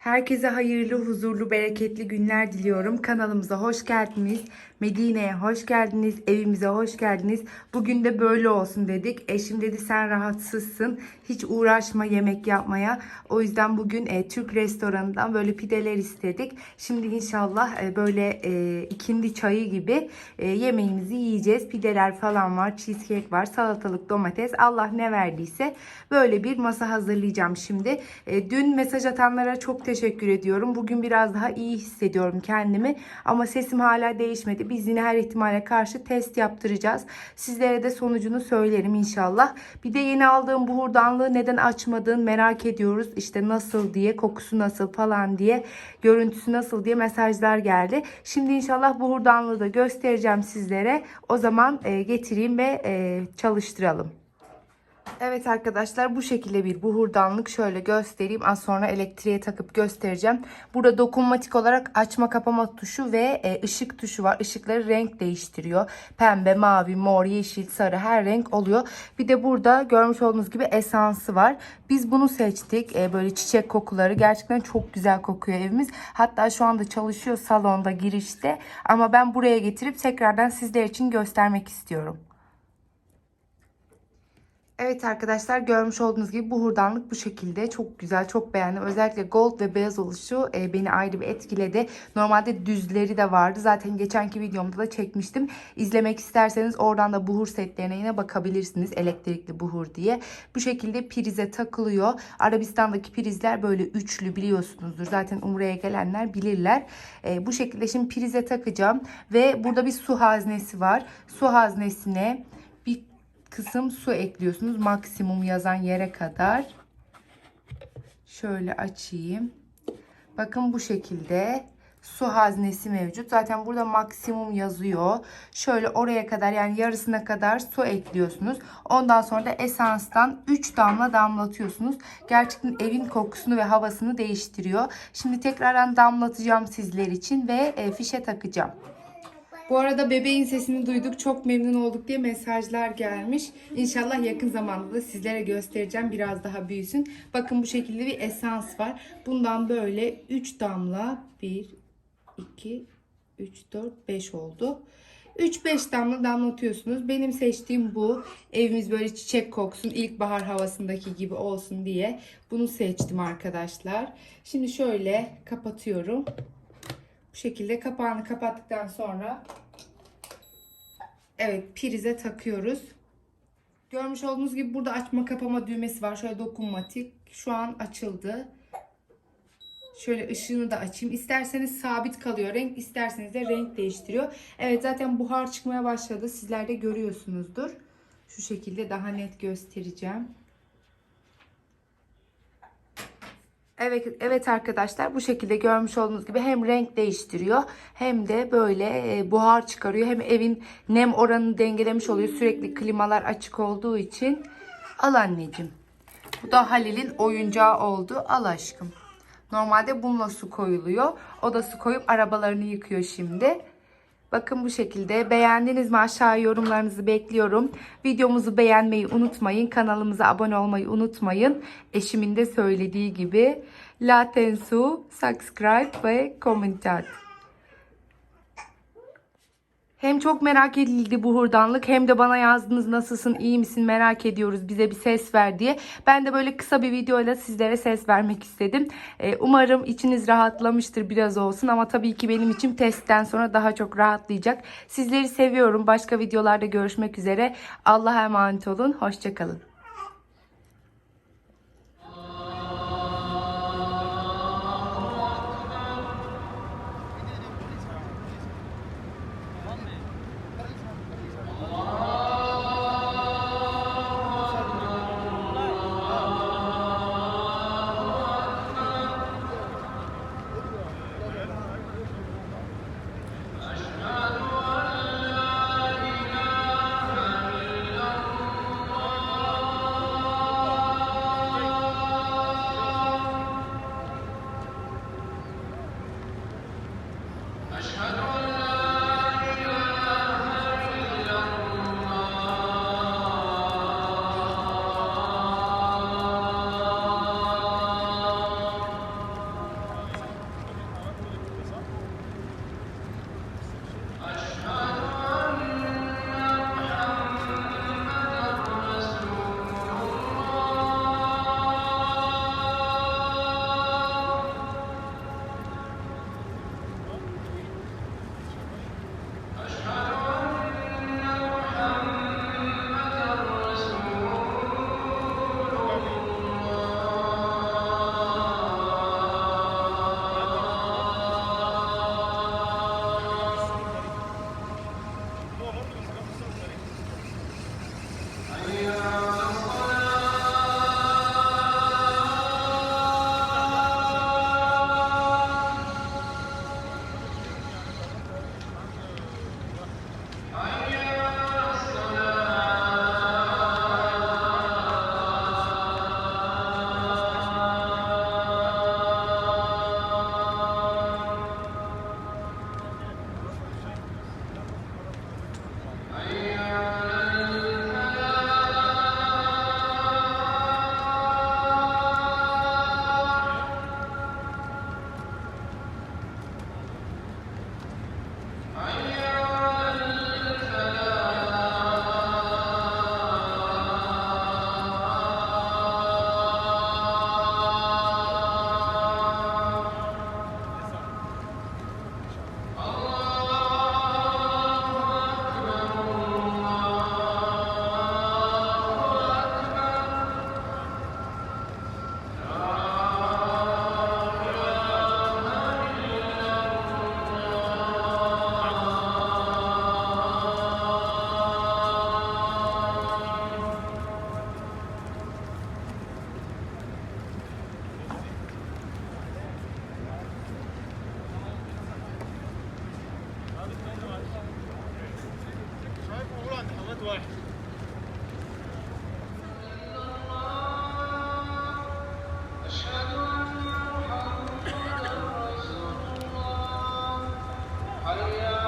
Herkese hayırlı, huzurlu, bereketli günler diliyorum. Kanalımıza hoş geldiniz. Medine'ye hoş geldiniz. Evimize hoş geldiniz. Bugün de böyle olsun dedik. Eşim dedi sen rahatsızsın. Hiç uğraşma yemek yapmaya. O yüzden bugün e, Türk restoranından böyle pideler istedik. Şimdi inşallah e, böyle e, ikindi çayı gibi e, yemeğimizi yiyeceğiz. Pideler falan var, cheesecake var, salatalık, domates. Allah ne verdiyse böyle bir masa hazırlayacağım şimdi. E, dün mesaj atanlara çok teşekkür ediyorum. Bugün biraz daha iyi hissediyorum kendimi. Ama sesim hala değişmedi. Biz yine her ihtimale karşı test yaptıracağız. Sizlere de sonucunu söylerim inşallah. Bir de yeni aldığım buhurdanlığı neden açmadığını merak ediyoruz. İşte nasıl diye, kokusu nasıl falan diye, görüntüsü nasıl diye mesajlar geldi. Şimdi inşallah buhurdanlığı da göstereceğim sizlere. O zaman e, getireyim ve e, çalıştıralım. Evet arkadaşlar bu şekilde bir buhurdanlık şöyle göstereyim. Az sonra elektriğe takıp göstereceğim. Burada dokunmatik olarak açma kapama tuşu ve e, ışık tuşu var. Işıkları renk değiştiriyor. Pembe, mavi, mor, yeşil, sarı her renk oluyor. Bir de burada görmüş olduğunuz gibi esansı var. Biz bunu seçtik. E, böyle çiçek kokuları. Gerçekten çok güzel kokuyor evimiz. Hatta şu anda çalışıyor salonda girişte. Ama ben buraya getirip tekrardan sizler için göstermek istiyorum. Evet arkadaşlar görmüş olduğunuz gibi bu hurdanlık bu şekilde. Çok güzel, çok beğendim. Özellikle gold ve beyaz oluşu e, beni ayrı bir etkiledi. Normalde düzleri de vardı. Zaten geçenki videomda da çekmiştim. İzlemek isterseniz oradan da buhur setlerine yine bakabilirsiniz. Elektrikli buhur diye. Bu şekilde prize takılıyor. Arabistan'daki prizler böyle üçlü biliyorsunuzdur. Zaten Umre'ye gelenler bilirler. E, bu şekilde şimdi prize takacağım. Ve burada bir su haznesi var. Su haznesine kısım su ekliyorsunuz. Maksimum yazan yere kadar. Şöyle açayım. Bakın bu şekilde su haznesi mevcut. Zaten burada maksimum yazıyor. Şöyle oraya kadar yani yarısına kadar su ekliyorsunuz. Ondan sonra da esanstan 3 damla damlatıyorsunuz. Gerçekten evin kokusunu ve havasını değiştiriyor. Şimdi tekrardan damlatacağım sizler için ve e, fişe takacağım. Bu arada bebeğin sesini duyduk. Çok memnun olduk diye mesajlar gelmiş. İnşallah yakın zamanda da sizlere göstereceğim. Biraz daha büyüsün. Bakın bu şekilde bir esans var. Bundan böyle 3 damla 1, 2, 3, 4, 5 oldu. 3-5 damla damlatıyorsunuz. Benim seçtiğim bu. Evimiz böyle çiçek koksun. ilkbahar havasındaki gibi olsun diye. Bunu seçtim arkadaşlar. Şimdi şöyle kapatıyorum. Bu şekilde kapağını kapattıktan sonra evet prize takıyoruz. Görmüş olduğunuz gibi burada açma kapama düğmesi var. Şöyle dokunmatik. Şu an açıldı. Şöyle ışığını da açayım. İsterseniz sabit kalıyor renk, isterseniz de renk değiştiriyor. Evet zaten buhar çıkmaya başladı. Sizler de görüyorsunuzdur. Şu şekilde daha net göstereceğim. Evet, evet arkadaşlar bu şekilde görmüş olduğunuz gibi hem renk değiştiriyor hem de böyle e, buhar çıkarıyor. Hem evin nem oranını dengelemiş oluyor. Sürekli klimalar açık olduğu için. Al anneciğim. Bu da Halil'in oyuncağı oldu. Al aşkım. Normalde bununla su koyuluyor. O da su koyup arabalarını yıkıyor şimdi. Bakın bu şekilde. Beğendiniz mi? Aşağı yorumlarınızı bekliyorum. Videomuzu beğenmeyi unutmayın. Kanalımıza abone olmayı unutmayın. Eşimin de söylediği gibi. La tensu, subscribe ve komentar. Hem çok merak edildi bu hurdanlık hem de bana yazdınız nasılsın iyi misin merak ediyoruz bize bir ses ver diye. Ben de böyle kısa bir videoyla sizlere ses vermek istedim. Ee, umarım içiniz rahatlamıştır biraz olsun ama tabii ki benim için testten sonra daha çok rahatlayacak. Sizleri seviyorum. Başka videolarda görüşmek üzere. Allah'a emanet olun. Hoşçakalın. Hallelujah.